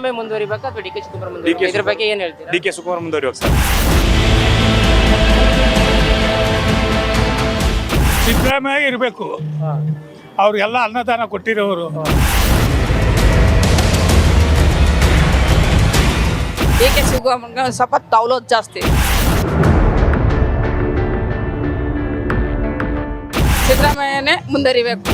ಸಿದ್ದರಾಮಯ್ಯ ಮುಂದುವರಿಬೇಕಾ ಅಥವಾ D K Shivakumar ಮುಂದುವರಿಬೇಕಾ? ಇದ್ರ ಬಗ್ಗೆ ಏನ್ ಹೇಳ್ತೀರಾ? ಡಿ ಕೆ ಶಿವಕುಮಾರ್ ಮುಂದುವರಿಬೇಕು ಸರ್. ಸಿದ್ದರಾಮಯ್ಯ ಇರಬೇಕು. ಅವ್ರಿಗೆಲ್ಲ ಅನ್ನದಾನ ಕೊಟ್ಟಿರೋರು. ಡಿ ಕೆ ಶಿವಕುಮಾರ್ಗೆ ಒಂದು ಸ್ವಲ್ಪ ತವಲೋದು ಜಾಸ್ತಿ. ಸಿದ್ದರಾಮಯ್ಯನೇ ಮುಂದರಿಬೇಕು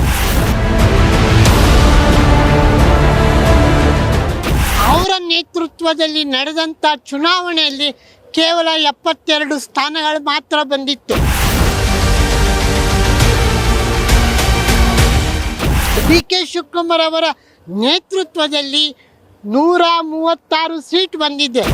ಅವರ ನೇತೃತ್ವದಲ್ಲಿ ನಡೆದಂಥ ಚುನಾವಣೆಯಲ್ಲಿ ಕೇವಲ ಎಪ್ಪತ್ತೆರಡು ಸ್ಥಾನಗಳು ಮಾತ್ರ ಬಂದಿತ್ತು. ಡಿ ಕೆ ಶಿವಕುಮಾರ್ ಅವರ ನೇತೃತ್ವದಲ್ಲಿ ನೂರ ಮೂವತ್ತಾರು ಸೀಟ್ ಬಂದಿದೆ.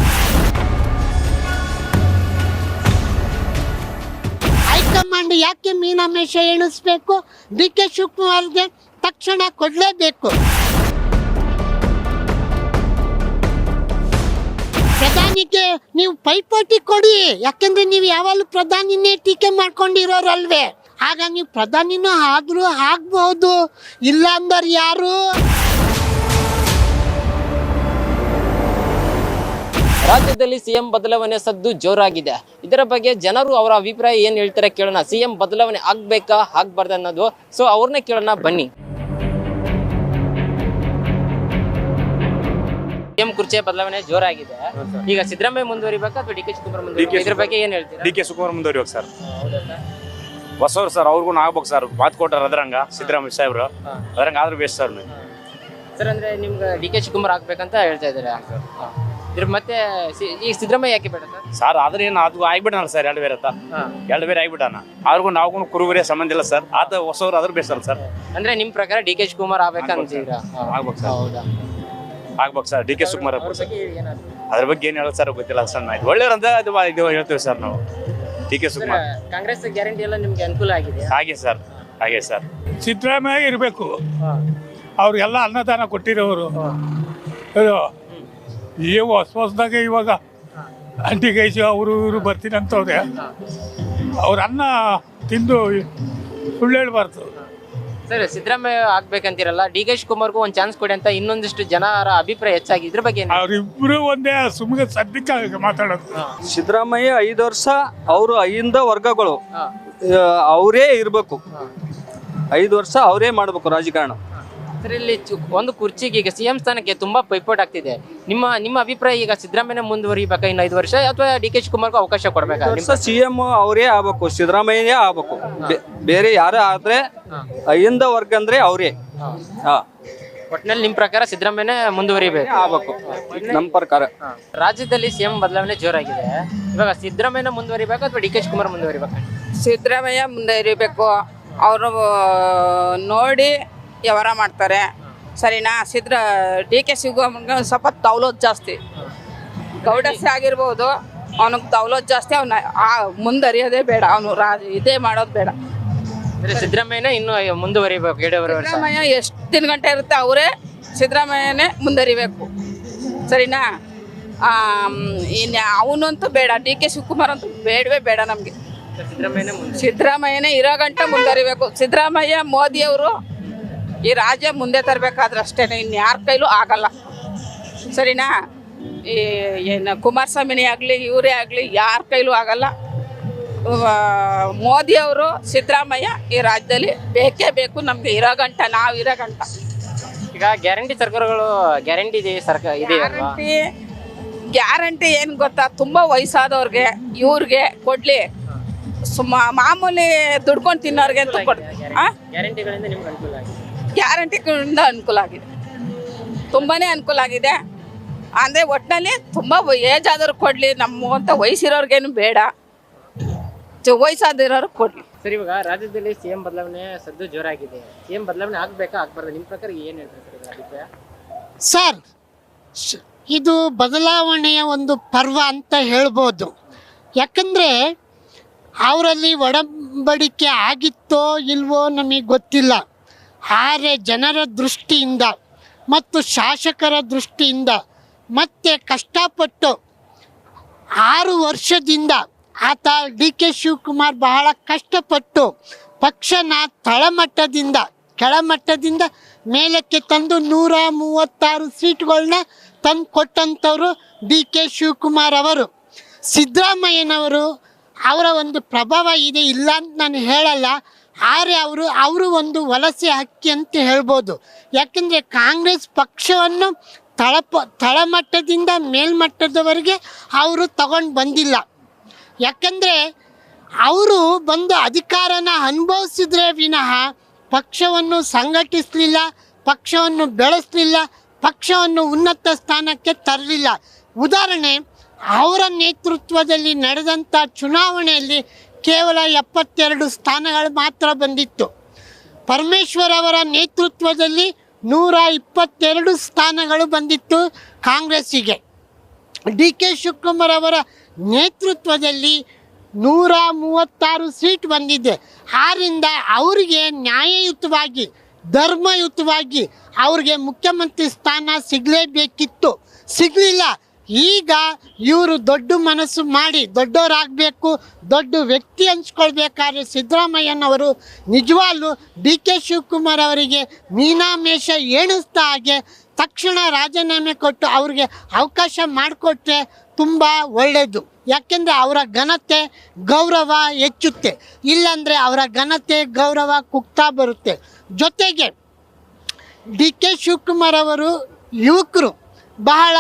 ಹೈಕಮಾಂಡ್ ಯಾಕೆ ಮೀನಾಮೇಷ ಎಣಿಸ್ಬೇಕು? ಡಿ ಕೆ ಶಿವಕುಮಾರ್ಗೆ ತಕ್ಷಣ ಕೊಡಲೇಬೇಕು. ಪ್ರಧಾನಿಗೆ ನೀವು ಪೈಪೋಟಿ ಕೊಡಿ. ಯಾಕಂದ್ರೆ ನೀವು ಯಾವಾಗಲೂ ಪ್ರಧಾನಿನೇ ಟೀಕೆ ಮಾಡ್ಕೊಂಡಿರೋರಲ್ವೇ. ಆಗ ನೀವು ಪ್ರಧಾನಿನೂ ಆದ್ರೂ ಆಗ್ಬಹುದು ಇಲ್ಲ ಅಂದ್ರೆ ಯಾರು? ರಾಜ್ಯದಲ್ಲಿ ಸಿಎಂ ಬದಲಾವಣೆ ಸದ್ದು ಜೋರಾಗಿದೆ. ಇದರ ಬಗ್ಗೆ ಜನರು ಅವರ ಅಭಿಪ್ರಾಯ ಏನು ಹೇಳ್ತಾರೆ ಕೇಳೋಣ. ಸಿಎಂ ಬದಲಾವಣೆ ಆಗ್ಬೇಕಾ, ಆಗ್ಬಾರ್ದು ಅನ್ನೋದು. ಸೊ ಅವ್ರನ್ನೇ ಕೇಳೋಣ ಬನ್ನಿ. ಸಿಎಂ ಕುರ್ಚಿಯ ಬದಲಾವಣೆ ಜೋರಾಗಿದೆ. ಈಗ ಸಿದ್ದರಾಮಯ್ಯ ಮುಂದುವರಿಬೇಕಾ ಅಥವಾ ಡಿ ಕೆ ಶಿವಕುಮಾರ್ ಮುಂದುವರಿಬೇಕಾ ಇದ್ರ ಬಗ್ಗೆ ಏನ್ ಹೇಳ್ತೀರಾ? ಡಿ ಕೆ ಶಿವಕುಮಾರ್ ಮುಂದುವರಿಬೇಕು ಸರ್. ಹೊಸವ್ರು ಸರ್ ಅವ್ರಿಗೂ ಆಗ್ಬೇಕು ಸರ್. ಮಾತು ಕೊಟ್ಟಾರ ಅದ್ರಂಗ ಸಿದ್ದರಾಮಯ್ಯ ಸಾಹೇಬ್ರು. ಅದ್ರಂಗ ಆದ್ರೂ ಬೇಸ್ ಸರ್ ನೀವು ಸರ್ ಅಂದ್ರೆ ನಿಮ್ಗೆ ಡಿ ಕೆ ಶಿವಕುಮಾರ್ ಆಗ್ಬೇಕಂತ ಹೇಳ್ತಾ ಇದ್ದಾರೆ? ಇದ್ರ ಮತ್ತೆ ಸಿ- ಈಗ ಸಿದ್ದರಾಮಯ್ಯ ಯಾಕೆ ಬೇಡ ಸರ್? ಸರ್ ಆದ್ರೆ ಏನು ಅದು ಆಗ್ಬಿಟ್ಟನಲ್ಲ ಸರ್ ಎರಡು ಬೇರೆ ಎರಡು ಬೇರೆ ಆಗ್ಬಿಟ್ಟಾನ. ಅವ್ರಿಗೂ ನಾವು ಕುರುಬರೇ ಸಂಬಂಧ ಇಲ್ಲ ಸರ್. ಆತ ಹೊಸವ್ರು ಆದ್ರೂ ಬೇಸ್ ಸರ್ ಅಂದ್ರೆ ನಿಮ್ ಪ್ರಕಾರ ಡಿ ಕೆ ಶಿವಕುಮಾರ್ ಆಗ್ಬೇಕಂತೀರಾ? ಆಗ್ಬೇಕು ಸರ್. ಹೌದಾ? ಆಗ್ಬೇಕು ಸರ್ ಡಿ ಕೆ ಶಿವಕುಮಾರ್ ಅವ್ರ. ಬಗ್ಗೆ ಅದ್ರ ಬಗ್ಗೆ ಏನು ಹೇಳೋದು ಸರ್ ಗೊತ್ತಿಲ್ಲ ಸರ್ ಆಯ್ತು ಒಳ್ಳೆಯವ್ರಂತ ಅದು ಇದು ಹೇಳ್ತೀವಿ ಸರ್ ನಾವು. D K Shivakumar. Congress guarantee ಎಲ್ಲ ನಿಮ್ಗೆ ಅನುಕೂಲ ಆಗಿದೆ? ಹಾಗೆ ಸರ್ ಹಾಗೆ ಸರ್. ಸಿದ್ದರಾಮಯ್ಯ ಇರಬೇಕು. ಅವ್ರಿಗೆಲ್ಲ ಅನ್ನದಾನ ಕೊಟ್ಟಿರೋರು. ಈಗ ಹೊಸ ಹೊಸದಾಗೆ ಇವಾಗ ಅಂಟಿಗೈಸು ಅವರು ಇವರು ಬರ್ತೀನಿ ಅಂತವ್ರೆ ಅವ್ರ ಅನ್ನ ತಿಂದು ಸುಳ್ಳು ಹೇಳ್ಬಾರ್ದು ಸರ್ ಸಿದ್ದರಾಮಯ್ಯ ಆಗ್ಬೇಕಂತಿರಲ್ಲ? ಡಿ ಕೆ ಶಿವಕುಮಾರ್ಗೂ ಒಂದು ಚಾನ್ಸ್ ಕೊಡಿ ಅಂತ ಇನ್ನೊಂದಿಷ್ಟು ಜನರ ಅಭಿಪ್ರಾಯ ಹೆಚ್ಚಾಗಿ ಇದ್ರ ಬಗ್ಗೆ ಏನು ಅವ್ರಿಬ್ರು ಒಂದೇ ಸುಮ್ಮನೆ ಸದ್ಯಕ್ಕೆ ಮಾತಾಡೋದು. ಸಿದ್ದರಾಮಯ್ಯ ಐದು ವರ್ಷ ಅವರು ಐಯಿಂದ ವರ್ಗಗಳು. ಅವರೇ ಇರಬೇಕು. ಐದು ವರ್ಷ ಅವರೇ ಮಾಡಬೇಕು ರಾಜಕಾರಣ. ಚು- ಒಂದು ಕುರ್ಚಿಗೆ ಈಗ ಸಿಎಂ ಸ್ಥಾನಕ್ಕೆ ತುಂಬಾ ಪೈಪೋಟ್ ಆಗ್ತಿದೆ. ನಿಮ್ಮ ನಿಮ್ಮ ಅಭಿಪ್ರಾಯ ಈಗ ಸಿದ್ದರಾಮಯ್ಯ ಮುಂದುವರಿಬೇಕಾ ಇನ್ನು ಐದು ವರ್ಷ ಅಥವಾ ಡಿ ಕೆ ಶಿವಕುಮಾರ್ಗೂ ಅವಕಾಶ ಕೊಡಬೇಕಾ? ಸರ್ ವರ್ಷ ಸಿ ಎಂ ಅವರೇ ಆಗ್ಬೇಕು ಸಿದ್ದರಾಮಯ್ಯ ಆಗ್ಬೇಕು. ಬೆ- ಬೇರೆ ಯಾರೇ ಆದ್ರೆ ಐಯಿಂದ ವರ್ಗ ಅಂದ್ರೆ ಅವರೇ. ಹಾ. ಒಟ್ಟಿನಲ್ಲಿ ನಿಮ್ಮ ಪ್ರಕಾರ ಸಿದ್ದರಾಮಯ್ಯ ಮುಂದುವರಿಬೇಕು? ಆಗ್ಬೇಕು. ನಮ್ಮ ಪ್ರಕಾರ. ರಾಜ್ಯದಲ್ಲಿ ಸಿಎಂ ಬದಲಾವಣೆ ಜೋರಾಗಿದೆ. ಇವಾಗ ಸಿದ್ದರಾಮಯ್ಯ ಮುಂದುವರಿಬೇಕಾ ಅಥವಾ ಡಿ ಕೆ ಶಿವಕುಮಾರ್ ಮುಂದುವರಿಬೇಕಾ? ಸಿದ್ದರಾಮಯ್ಯ ಮುಂದುವರಿಬೇಕು. ಇರಬೇಕು ಅವರು ನೋಡಿ ವ್ಯವಹಾರ ಮಾಡ್ತಾರೆ. ಸರಿನಾ? ಸಿದ್ರ ಡಿ ಕೆ ಒಂದು ಸ್ವಲ್ಪ ತವಲೋದು ಜಾಸ್ತಿ. ಗೌಡಸ್ ಆಗಿರ್ಬೋದು ಅವನಿಗೆ ತವಲೋದು ಜಾಸ್ತಿ ಅವನ ಮುಂದರಿಯೋದೇ ಬೇಡ ಅವನು ರಾಜ ಇದೇ ಮಾಡೋದು ಬೇಡ. ಸಿದ್ದರಾಮಯ್ಯ ಸಿದ್ದರಾಮಯ್ಯನ ಇನ್ನು ಮುಂದುವರಿಬೇಕು ಸಿದ್ದರಾಮಯ್ಯ ಎಷ್ಟು ದಿನ ಗಂಟೆ ಇರುತ್ತೆ ಅವರೇ ಸಿದ್ದರಾಮಯ್ಯನೇ ಮುಂದರಿಬೇಕು. ಸರಿನಾ? ಇನ್ನು ಅವನಂತೂ ಬೇಡ ಡಿ ಕೆ ಶಿವಕುಮಾರ್ ಅಂತೂ ಬೇಡವೇ ಬೇಡ ನಮಗೆ. ಸಿದ್ದರಾಮಯ್ಯನೇ ಇರೋ ಗಂಟೆ ಮುಂದರಿಬೇಕು. ಸಿದ್ದರಾಮಯ್ಯ ಮೋದಿಯವರು ಈ ರಾಜ್ಯ ಮುಂದೆ ತರಬೇಕಾದ್ರೆ ಅಷ್ಟೇ ಇನ್ನು ಯಾರ ಕೈಲೂ ಆಗಲ್ಲ. ಸರಿನಾ? ಈ ಏನು ಕುಮಾರಸ್ವಾಮಿನೇ ಆಗಲಿ ಇವರೇ ಆಗಲಿ ಯಾರ ಕೈಲೂ ಆಗಲ್ಲ. ಮೋದಿಯವರು ಸಿದ್ದರಾಮಯ್ಯ ಈ ರಾಜ್ಯದಲ್ಲಿ ಬೇಕೇ ಬೇಕು ನಮಗೆ ಇರೋ ಗಂಟ ನಾವು ಇರೋ ಗಂಟ. ಈಗ ಗ್ಯಾರಂಟಿ ಸರ್ಕಾರಗಳು ಗ್ಯಾರಂಟಿ ಇದೆ ಸರ್ಕಾರ ಇದೆ ಗ್ಯಾರಂಟಿ ಗ್ಯಾರಂಟಿ ಏನು ಗೊತ್ತಾ? ತುಂಬ ವಯಸ್ಸಾದವ್ರಿಗೆ ಇವ್ರಿಗೆ ಕೊಡಲಿ. ಸುಮ್ಮ ಮಾಮೂಲಿ ದುಡ್ಕೊಂಡು ತಿನ್ನೋರಿಗೆ ಅಂತ ಕೊಡ್ ಆ? ಗ್ಯಾರಂಟಿಗಳಿಂದ ಅನುಕೂಲ ಆಗಿದೆ ತುಂಬಾ ಅನುಕೂಲ ಆಗಿದೆ. ತುಂಬಾನೇ ಅನುಕೂಲ ಆಗಿದೆ. ಅಂದರೆ ಒಟ್ಟಿನಲ್ಲಿ ತುಂಬ ಏಜ್ ಆದರೂ ಕೊಡಲಿ ಅಂತ ವಯಸ್ಸಿರೋರ್ಗೇನು ಬೇಡ. ಚ- ವಯಸ್ಸಾದಿರೋರು ಕೊಡಲಿ. ಸರಿ ಇವಾಗ ರಾಜ್ಯದಲ್ಲಿ ಸಿಎಂ ಬದಲಾವಣೆ ಸದ್ದು ಜೋರಾಗಿದೆ. ಸಿಎಂ ಬದಲಾವಣೆ ಆಗಬೇಕಾ ಆಗ್ಬಾರ್ದು? ನಿಮ್ಮ ಪ್ರಕಾರ ಏನು ಹೇಳ್ತಾರೆ ಸರ್ ಇದು ಬದಲಾವಣೆಯ ಒಂದು ಪರ್ವ ಅಂತ ಹೇಳ್ಬೋದು. ಯಾಕಂದರೆ ಅವರಲ್ಲಿ ಒಡಂಬಡಿಕೆ ಆಗಿತ್ತೋ ಇಲ್ವೋ ನಮಗೆ ಗೊತ್ತಿಲ್ಲ. ಆದರೆ ಜನರ ದೃಷ್ಟಿಯಿಂದ ಮತ್ತು ಶಾಸಕರ ದೃಷ್ಟಿಯಿಂದ ಮತ್ತೆ ಕಷ್ಟಪಟ್ಟು ಆರು ವರ್ಷದಿಂದ ಆತ ಡಿ ಕೆ ಶಿವಕುಮಾರ್ ಬಹಳ ಕಷ್ಟಪಟ್ಟು ಪಕ್ಷನ ತಳಮಟ್ಟದಿಂದ, ಕೆಳಮಟ್ಟದಿಂದ ಮೇಲಕ್ಕೆ ತಂದು ನೂರ ಮೂವತ್ತಾರು ಸೀಟ್ಗಳನ್ನ ತಂದು ಕೊಟ್ಟಂಥವ್ರು ಡಿ ಕೆ ಶಿವಕುಮಾರ್ ಅವರು. ಸಿದ್ದರಾಮಯ್ಯನವರು ಅವರ ಒಂದು ಪ್ರಭಾವ ಇದೆ ಇಲ್ಲ ಅಂತ ನಾನು ಹೇಳಲ್ಲ. ಆದರೆ ಅವರು ಅವರು ಒಂದು ವಲಸೆ ಹಕ್ಕಿ ಅಂತ ಹೇಳ್ಬೋದು. ಯಾಕೆಂದರೆ ಕಾಂಗ್ರೆಸ್ ಪಕ್ಷವನ್ನು ತಳಪ, ತಳಮಟ್ಟದಿಂದ ಮೇಲ್ಮಟ್ಟದವರೆಗೆ ಅವರು ತಗೊಂಡು ಬಂದಿಲ್ಲ. ಯಾಕಂದರೆ ಅವರು ಬಂದು ಅಧಿಕಾರನ ಅನುಭವಿಸಿದ್ರೆ ವಿನಃ ಪಕ್ಷವನ್ನು ಸಂಘಟಿಸಲಿಲ್ಲ, ಪಕ್ಷವನ್ನು ಬೆಳೆಸಲಿಲ್ಲ, ಪಕ್ಷವನ್ನು ಉನ್ನತ ಸ್ಥಾನಕ್ಕೆ ತರಲಿಲ್ಲ. ಉದಾಹರಣೆ, ಅವರ ನೇತೃತ್ವದಲ್ಲಿ ನಡೆದಂಥ ಚುನಾವಣೆಯಲ್ಲಿ ಕೇವಲ ಎಪ್ಪತ್ತೆರಡು ಸ್ಥಾನಗಳು ಮಾತ್ರ ಬಂದಿತ್ತು. ಪರಮೇಶ್ವರ್ ಅವರ ನೇತೃತ್ವದಲ್ಲಿ ನೂರ ಇಪ್ಪತ್ತೆರಡು ಸ್ಥಾನಗಳು ಬಂದಿತ್ತು ಕಾಂಗ್ರೆಸ್ಸಿಗೆ. ಡಿ ಕೆ ಶಿವಕುಮಾರ್ ಅವರ ನೇತೃತ್ವದಲ್ಲಿ ನೂರ ಮೂವತ್ತಾರು ಸೀಟ್ ಬಂದಿದೆ. ಆದ್ದರಿಂದ ಅವರಿಗೆ ನ್ಯಾಯಯುತವಾಗಿ, ಧರ್ಮಯುತವಾಗಿ ಅವ್ರಿಗೆ ಮುಖ್ಯಮಂತ್ರಿ ಸ್ಥಾನ ಸಿಗಲೇಬೇಕಿತ್ತು. ಸಿಗಲಿಲ್ಲ. ಈಗ ಇವರು ದೊಡ್ಡ ಮನಸ್ಸು ಮಾಡಿ ದೊಡ್ಡವರಾಗಬೇಕು, ದೊಡ್ಡ ವ್ಯಕ್ತಿ ಹಂಚ್ಕೊಳ್ಬೇಕಾದ್ರೆ ಸಿದ್ದರಾಮಯ್ಯನವರು ನಿಜವಾಗ್ಲೂ ಡಿ ಕೆ ಶಿವಕುಮಾರ್ ಅವರಿಗೆ ಮೀನಾಮೇಷ ಎಣಿಸ್ತಾ ಹಾಗೆ ತಕ್ಷಣ ರಾಜೀನಾಮೆ ಕೊಟ್ಟು ಅವ್ರಿಗೆ ಅವಕಾಶ ಮಾಡಿಕೊಟ್ರೆ ತುಂಬ ಒಳ್ಳೆಯದು ಯಾಕೆಂದರೆ ಅವರ ಘನತೆ ಗೌರವ ಹೆಚ್ಚುತ್ತೆ. ಇಲ್ಲಾಂದರೆ ಅವರ ಘನತೆ ಗೌರವ ಕುಗ್ತಾ ಬರುತ್ತೆ. ಜೊತೆಗೆ ಡಿ ಕೆ ಶಿವಕುಮಾರ್ ಅವರು ಯುವಕರು ಬಹಳ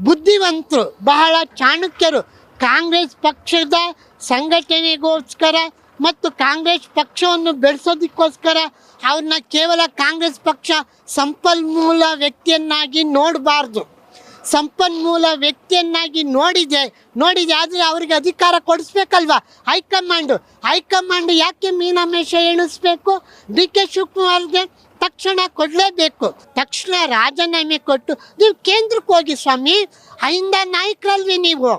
ಬುದ್ಧಿವಂತರು, ಬಹಳ ಚಾಣಕ್ಯರು. ಕಾಂಗ್ರೆಸ್ ಪಕ್ಷದ ಸಂಘಟನೆಗೋಸ್ಕರ ಮತ್ತು ಕಾಂಗ್ರೆಸ್ ಪಕ್ಷವನ್ನು ಬೆಳೆಸೋದಕ್ಕೋಸ್ಕರ ಅವ್ರನ್ನ ಕೇವಲ ಕಾಂಗ್ರೆಸ್ ಪಕ್ಷ ಸಂಪನ್ಮೂಲ ವ್ಯಕ್ತಿಯನ್ನಾಗಿ ನೋಡಬಾರ್ದು. ಸಂಪನ್ಮೂಲ ವ್ಯಕ್ತಿಯನ್ನಾಗಿ ನೋಡಿದೆ ನೋಡಿದೆ ಆದರೆ ಅವರಿಗೆ ಅಧಿಕಾರ ಕೊಡಿಸ್ಬೇಕಲ್ವಾ? ಹೈಕಮಾಂಡು, ಹೈಕಮಾಂಡ್ ಯಾಕೆ ಮೀನಾಮೇಷ ಎಣಿಸ್ಬೇಕು? ಡಿ ಕೆ ಶಿವಕುಮಾರ್ಗೆ ತಕ್ಷಣ ಕೊಡಲೇಬೇಕು. ತಕ್ಷಣ ರಾಜೀನಾಮೆ ಕೊಟ್ಟು ನೀವು ಕೇಂದ್ರಕ್ಕೆ ಹೋಗಿ ಸ್ವಾಮಿ, ಅಹಿಂದ ನಾಯಕರಲ್ವಿ ನೀವು.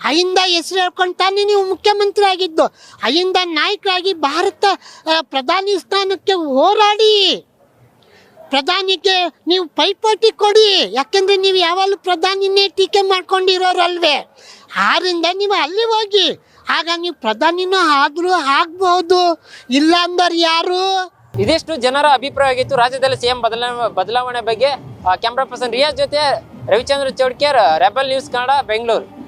ಅಹಿಂದ ಹೆಸರು ಹೇಳ್ಕೊಂಡು ತಾನೇ ನೀವು ಮುಖ್ಯಮಂತ್ರಿ ಆಗಿದ್ದು. ಅಹಿಂದ ನಾಯಕರಾಗಿ ಭಾರತ ಪ್ರಧಾನಿ ಸ್ಥಾನಕ್ಕೆ ಹೋರಾಡಿ. ಪ್ರಧಾನಿಗೆ ನೀವು ಪೈಪೋಟಿ ಕೊಡಿ. ಯಾಕಂದ್ರೆ ನೀವು ಯಾವಾಗಲೂ ಪ್ರಧಾನಿನೇ ಟೀಕೆ ಮಾಡ್ಕೊಂಡಿರೋರಲ್ವೇ. ಆರಿಂದ ನೀವು ಅಲ್ಲಿ ಹೋಗಿ. ಆಗ ನೀವು ಪ್ರಧಾನಿನೂ ಆದರೂ ಆಗ್ಬಹುದು ಇಲ್ಲ ಅಂದ್ರೆ ಯಾರು? ಇದಿಷ್ಟು ಜನರ ಅಭಿಪ್ರಾಯ ಆಗಿತ್ತು. ರಾಜ್ಯದಲ್ಲಿ ಸಿಎಂ ಬದಲಾವಣೆ ಬದಲಾವಣೆ ಬಗ್ಗೆ ಕ್ಯಾಮ್ರಾ ಪರ್ಸನ್ ರಿಯಾಜ್ ಜೊತೆ ರವಿಚಂದ್ರ ಚೌಡ್ಕೇರ್, ರೆಬಲ್ ನ್ಯೂಸ್ ಕನ್ನಡ, ಬೆಂಗಳೂರು.